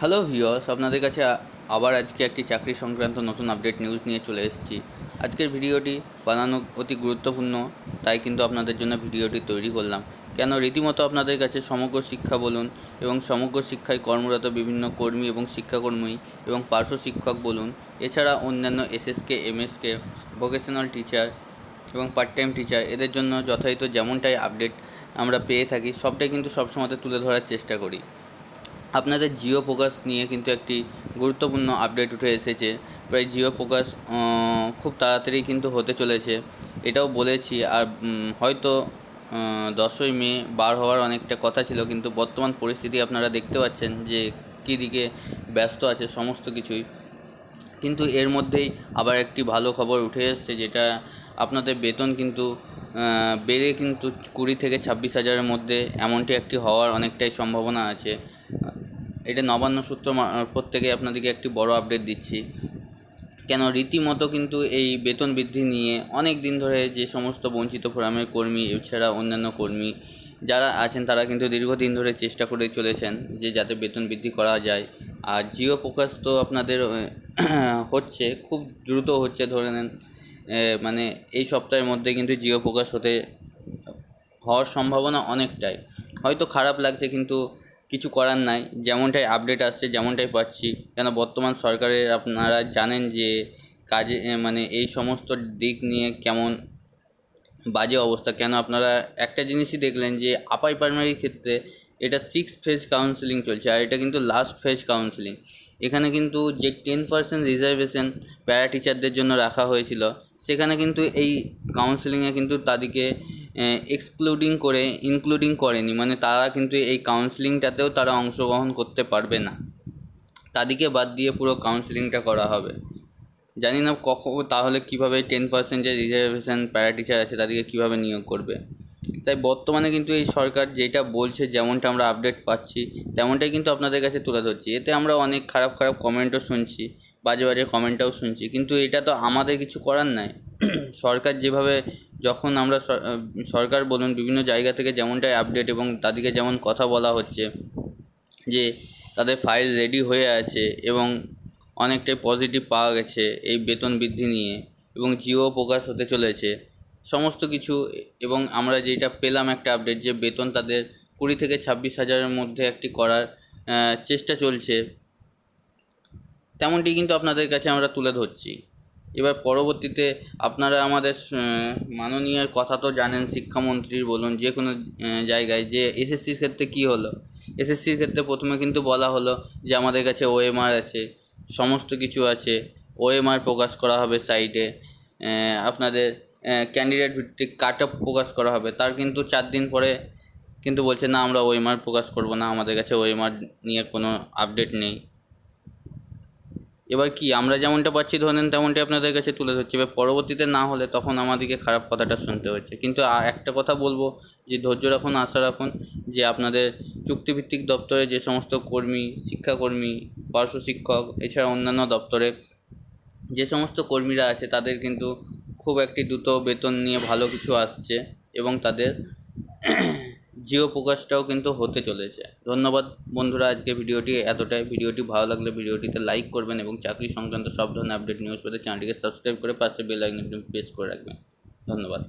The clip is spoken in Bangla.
হ্যালো ভিওস আপনাদের কাছে আবার আজকে একটি চাকরি সংক্রান্ত নতুন আপডেট নিউজ নিয়ে চলে এসেছি। আজকের ভিডিওটি বানানো অতি গুরুত্বপূর্ণ, তাই কিন্তু আপনাদের জন্য ভিডিওটি তৈরি করলাম। কেন রীতিমতো আপনাদের কাছে সমগ্র শিক্ষা বলুন এবং সমগ্র শিক্ষায় কর্মরত বিভিন্ন কর্মী এবং শিক্ষাকর্মী এবং পার্শ্ব শিক্ষক বলুন, এছাড়া অন্যান্য এসএসকে, এমএসকে ভোকেশনাল টিচার এবং পার্ট টাইম টিচার এদের জন্য যথাযথ যেমনটাই আপডেট আমরা পেয়ে থাকি, সবটাই কিন্তু সবসময় তুলে ধরার চেষ্টা করি। আপনাদের জিও ফোকাস নিয়ে কিন্তু একটি গুরুত্বপূর্ণ আপডেট উঠে এসেছে। প্রায় জিও ফোকাস খুব তাড়াতাড়ি কিন্তু হতে চলেছে। এটাও বলেছি, আর হয়তো দশই মে বার হওয়ার অনেকটা কথা ছিল, কিন্তু বর্তমান পরিস্থিতি আপনারা দেখতে পাচ্ছেন যে, কী দিকে ব্যস্ত আছে সমস্ত কিছুই। কিন্তু এর মধ্যেই আবার একটি ভালো খবর উঠে এসেছে, যেটা আপনাদের বেতন কিন্তু বেড়ে কিন্তু কুড়ি থেকে ছাব্বিশ হাজারের মধ্যে এমনটি একটি হওয়ার অনেকটাই সম্ভাবনা আছে। এটা নবান্ন সূত্র মারফত থেকে আপনাদেরকে একটি বড় আপডেট দিচ্ছি। কেন রীতিমতো কিন্তু এই বেতন বৃদ্ধি নিয়ে অনেক দিন ধরে যে সমস্ত বঞ্চিত ফোরামের কর্মী এছাড়া অন্যান্য কর্মী যারা আছেন, তারা কিন্তু দীর্ঘদিন ধরে চেষ্টা করে চলেছেন যে যাতে বেতন বৃদ্ধি করা যায়। আর জিও প্রকাশ তো আপনাদের হচ্ছে, খুব দ্রুত হচ্ছে ধরে নেন মানে এই সপ্তাহের মধ্যে কিন্তু জিও প্রকাশ হতে, হওয়ার সম্ভাবনা অনেকটাই। হয়তো খারাপ লাগছে কিন্তু কিছু করার নাই, যেমনটাই আপডেট আসছে, যেমনটাই পাচ্ছি। কেন বর্তমান সরকারের আপনারা জানেন যে কাজে মানে এই সমস্ত দিক নিয়ে কেমন বাজে অবস্থা। কেন আপনারা একটা জিনিসই দেখলেন যে আপাই প্রাইমারির ক্ষেত্রে এটা সিক্স ফেজ কাউন্সিলিং চলছে, আর এটা কিন্তু লাস্ট ফেজ কাউন্সিলিং এখানে কিন্তু যে টেন পার্সেন্ট রিজার্ভেশন প্যারা টিচারদের জন্য রাখা হয়েছিল, সেখানে কিন্তু এই কাউন্সিলিংয়ে কিন্তু তাদেরকে এক্সক্লুডিং করে ইনক্লুডিং করেনি। মানে তারা কিন্তু এই কাউন্সিলিংটাতেও তারা অংশগ্রহণ করতে পারবে না। তাদেরকে বাদ দিয়ে পুরো কাউন্সিলিংটা করা হবে। জানি না কখন, তাহলে কীভাবে টেন পার্সেন্ট যে রিজার্ভেশন প্যারা টিচার আছে, তাদেরকে কীভাবে নিয়োগ করবে। তাই বর্তমানে কিন্তু এই সরকার যেটা বলছে, যেমনটা আমরা আপডেট পাচ্ছি, তেমনটাই কিন্তু আপনাদের কাছে তুলে ধরছি। এতে আমরা অনেক খারাপ খারাপ কমেন্টও শুনছি। বাজে বাজে কমেন্টটাও শুনছি। কিন্তু এটা তো আমাদের কিছু করার নাই। সরকার যেভাবে যখন আমরা সরকার বলুন, বিভিন্ন জায়গা থেকে যেমনটাই আপডেট এবং তাদেরকে যেমন কথা বলা হচ্ছে, যে তাদের ফাইল রেডি হয়ে আছে এবং অনেকটাই পজিটিভ পাওয়া গেছে এই বেতন বৃদ্ধি নিয়ে এবং জিও প্রকাশ হতে চলেছে। সমস্ত কিছু এবং আমরা যেটা পেলাম একটা আপডেট যে বেতন তাদের কুড়ি থেকে ছাব্বিশ হাজারের মধ্যে একটি করার চেষ্টা চলছে। তেমনটি কিন্তু আপনাদের কাছে আমরা তুলে ধরছি। এবার পরবর্তীতে আপনারা আমাদের মাননীয়ার কথা তো জানেন শিক্ষামন্ত্রীর বলুন, যে কোনো জায়গায় যে এসএসসির ক্ষেত্রে কী হলো? এসএসসির ক্ষেত্রে প্রথমে কিন্তু বলা হলো যে আমাদের কাছে ওএমআর আছে, সমস্ত কিছু আছে ওএমআর প্রকাশ করা হবে সাইটে আপনাদের ক্যান্ডিডেট ভিত্তিক কাট অফ প্রকাশ করা হবে। তার কিন্তু চার দিন পরে কিন্তু বলছে, না, আমরা ওএমআর প্রকাশ করব না, আমাদের কাছে ওএমআর নিয়ে কোনো আপডেট নেই। এবার কি, আমরা যেমনটা পাচ্ছি ধরেন তেমনটাই আপনাদের কাছে তুলে ধরছি। এবার পরবর্তীতে না হলে তখন আমাদেরকে খারাপ কথাটা শুনতে হচ্ছে। কিন্তু একটা কথা বলব যে, ধৈর্য রাখুন, আশা রাখুন যে, আপনাদের চুক্তিভিত্তিক দপ্তরে যে সমস্ত কর্মী, শিক্ষাকর্মী, পার্শ্ব শিক্ষক, এছাড়া অন্যান্য দপ্তরে যে সমস্ত কর্মীরা আছে, তাদের কিন্তু খুব একটি দ্রুত বেতন নিয়ে ভালো কিছু আসছে এবং তাদের জিও প্রকাশটাও কিন্তু হতে চলেছে। ধন্যবাদ বন্ধুরা আজকে ভিডিওটি এতটাই। ভিডিওটি ভালো লাগলে ভিডিওটিতে লাইক করবেন এবং চাকরি সংক্রান্ত সব ধরনের আপডেট নিউজ পেতে চ্যানেলটিকে সাবস্ক্রাইব করে পাশে বেল আইকনটি প্রেস করে রাখবেন। ধন্যবাদ।